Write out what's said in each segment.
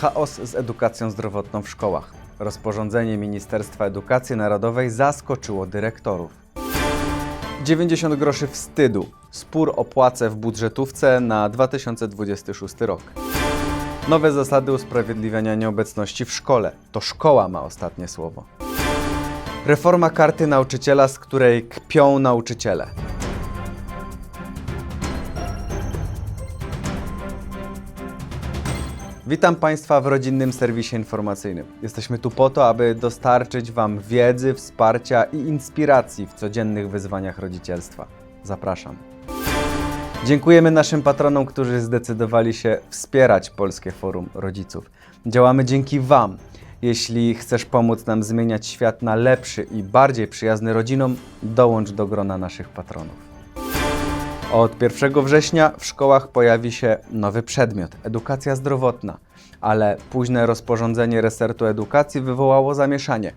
Chaos z edukacją zdrowotną w szkołach. Rozporządzenie Ministerstwa Edukacji Narodowej zaskoczyło dyrektorów. 90 groszy wstydu. Spór o płace w budżetówce na 2026 rok. Nowe zasady usprawiedliwiania nieobecności w szkole. To szkoła ma ostatnie słowo. Reforma karty nauczyciela, z której kpią nauczyciele. Witam Państwa w rodzinnym serwisie informacyjnym. Jesteśmy tu po to, aby dostarczyć Wam wiedzy, wsparcia i inspiracji w codziennych wyzwaniach rodzicielstwa. Zapraszam. Dziękujemy naszym patronom, którzy zdecydowali się wspierać Polskie Forum Rodziców. Działamy dzięki Wam. Jeśli chcesz pomóc nam zmieniać świat na lepszy i bardziej przyjazny rodzinom, dołącz do grona naszych patronów. Od 1 września w szkołach pojawi się nowy przedmiot edukacja zdrowotna, ale późne rozporządzenie resortu edukacji wywołało zamieszanie.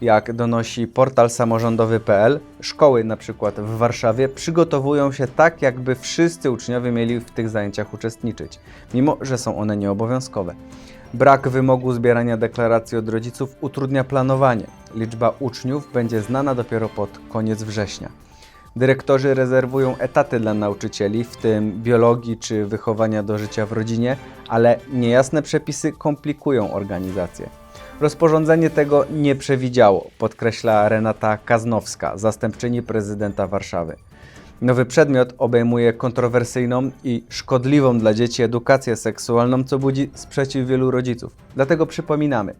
Jak donosi portal samorządowy.pl, szkoły np. w Warszawie przygotowują się tak, jakby wszyscy uczniowie mieli w tych zajęciach uczestniczyć, mimo że są one nieobowiązkowe. Brak wymogu zbierania deklaracji od rodziców utrudnia planowanie. Liczba uczniów będzie znana dopiero pod koniec września. Dyrektorzy rezerwują etaty dla nauczycieli, w tym biologii czy wychowania do życia w rodzinie, ale niejasne przepisy komplikują organizację. Rozporządzenie tego nie przewidziało, podkreśla Renata Kaznowska, zastępczyni prezydenta Warszawy. Nowy przedmiot obejmuje kontrowersyjną i szkodliwą dla dzieci edukację seksualną, co budzi sprzeciw wielu rodziców. Dlatego przypominamy,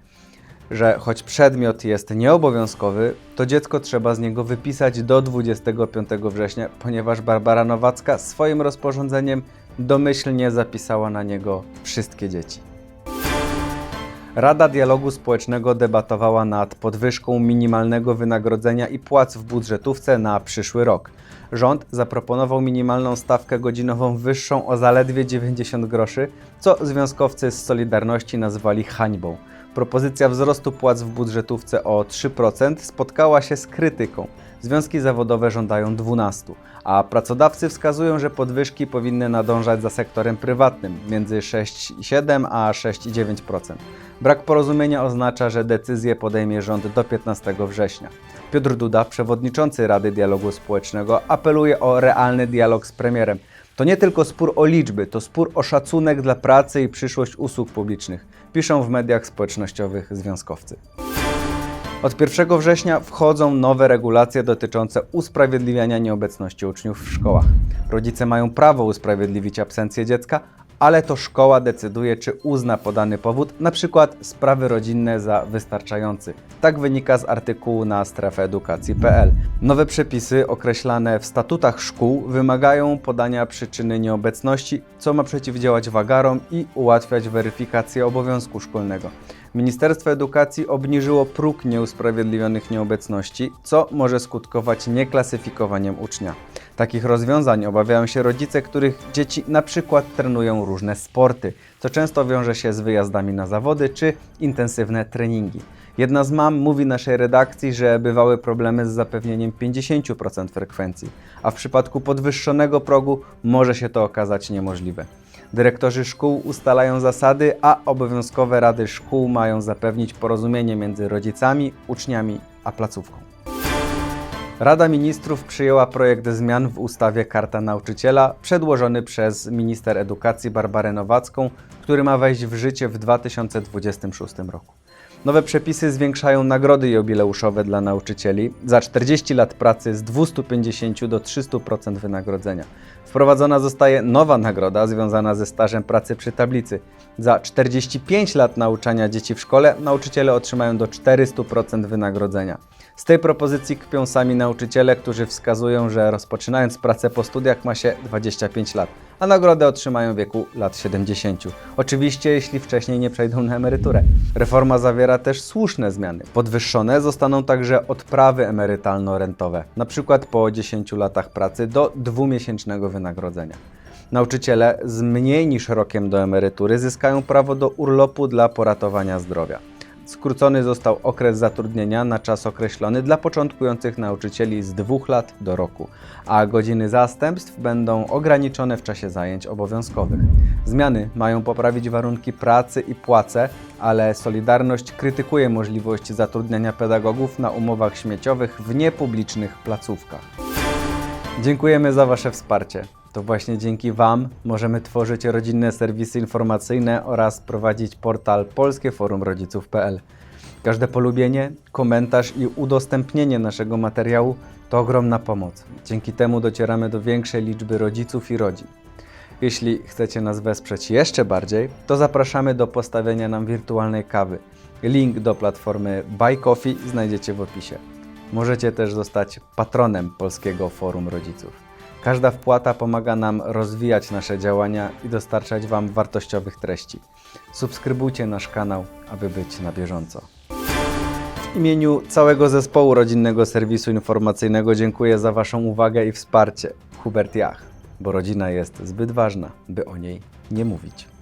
że choć przedmiot jest nieobowiązkowy, to dziecko trzeba z niego wypisać do 25 września, ponieważ Barbara Nowacka swoim rozporządzeniem domyślnie zapisała na niego wszystkie dzieci. Rada Dialogu Społecznego debatowała nad podwyżką minimalnego wynagrodzenia i płac w budżetówce na przyszły rok. Rząd zaproponował minimalną stawkę godzinową wyższą o zaledwie 90 groszy, co związkowcy z Solidarności nazwali hańbą. Propozycja wzrostu płac w budżetówce o 3% spotkała się z krytyką. Związki zawodowe żądają 12, a pracodawcy wskazują, że podwyżki powinny nadążać za sektorem prywatnym między 6,7 a 6,9%. Brak porozumienia oznacza, że decyzję podejmie rząd do 15 września. Piotr Duda, przewodniczący Rady Dialogu Społecznego, apeluje o realny dialog z premierem. To nie tylko spór o liczby, to spór o szacunek dla pracy i przyszłość usług publicznych, piszą w mediach społecznościowych związkowcy. Od 1 września wchodzą nowe regulacje dotyczące usprawiedliwiania nieobecności uczniów w szkołach. Rodzice mają prawo usprawiedliwić absencję dziecka, ale to szkoła decyduje, czy uzna podany powód, np. sprawy rodzinne za wystarczający. Tak wynika z artykułu na strefeedukacji.pl. Nowe przepisy określane w statutach szkół wymagają podania przyczyny nieobecności, co ma przeciwdziałać wagarom i ułatwiać weryfikację obowiązku szkolnego. Ministerstwo Edukacji obniżyło próg nieusprawiedliwionych nieobecności, co może skutkować nieklasyfikowaniem ucznia. Takich rozwiązań obawiają się rodzice, których dzieci na przykład trenują różne sporty, co często wiąże się z wyjazdami na zawody czy intensywne treningi. Jedna z mam mówi naszej redakcji, że bywały problemy z zapewnieniem 50% frekwencji, a w przypadku podwyższonego progu może się to okazać niemożliwe. Dyrektorzy szkół ustalają zasady, a obowiązkowe rady szkół mają zapewnić porozumienie między rodzicami, uczniami a placówką. Rada Ministrów przyjęła projekt zmian w ustawie Karta Nauczyciela, przedłożony przez minister edukacji Barbarę Nowacką, który ma wejść w życie w 2026 roku. Nowe przepisy zwiększają nagrody jubileuszowe dla nauczycieli za 40 lat pracy z 250 do 300% wynagrodzenia. Wprowadzona zostaje nowa nagroda związana ze stażem pracy przy tablicy. Za 45 lat nauczania dzieci w szkole nauczyciele otrzymają do 400% wynagrodzenia. Z tej propozycji kpią sami nauczyciele, którzy wskazują, że rozpoczynając pracę po studiach ma się 25 lat, a nagrodę otrzymają w wieku lat 70. Oczywiście, jeśli wcześniej nie przejdą na emeryturę. Reforma zawiera też słuszne zmiany. Podwyższone zostaną także odprawy emerytalno-rentowe, przykład po 10 latach pracy do dwumiesięcznego wynagrodzenia. Nauczyciele z mniej niż rokiem do emerytury zyskają prawo do urlopu dla poratowania zdrowia. Skrócony został okres zatrudnienia na czas określony dla początkujących nauczycieli z dwóch lat do roku, a godziny zastępstw będą ograniczone w czasie zajęć obowiązkowych. Zmiany mają poprawić warunki pracy i płace, ale Solidarność krytykuje możliwość zatrudniania pedagogów na umowach śmieciowych w niepublicznych placówkach. Dziękujemy za Wasze wsparcie. To właśnie dzięki Wam możemy tworzyć rodzinne serwisy informacyjne oraz prowadzić portal polskieforumrodziców.pl. Każde polubienie, komentarz i udostępnienie naszego materiału to ogromna pomoc. Dzięki temu docieramy do większej liczby rodziców i rodzin. Jeśli chcecie nas wesprzeć jeszcze bardziej, to zapraszamy do postawienia nam wirtualnej kawy. Link do platformy Buy Coffee znajdziecie w opisie. Możecie też zostać patronem Polskiego Forum Rodziców. Każda wpłata pomaga nam rozwijać nasze działania i dostarczać Wam wartościowych treści. Subskrybujcie nasz kanał, aby być na bieżąco. W imieniu całego zespołu rodzinnego serwisu informacyjnego dziękuję za Waszą uwagę i wsparcie. Hubert Jach, bo rodzina jest zbyt ważna, by o niej nie mówić.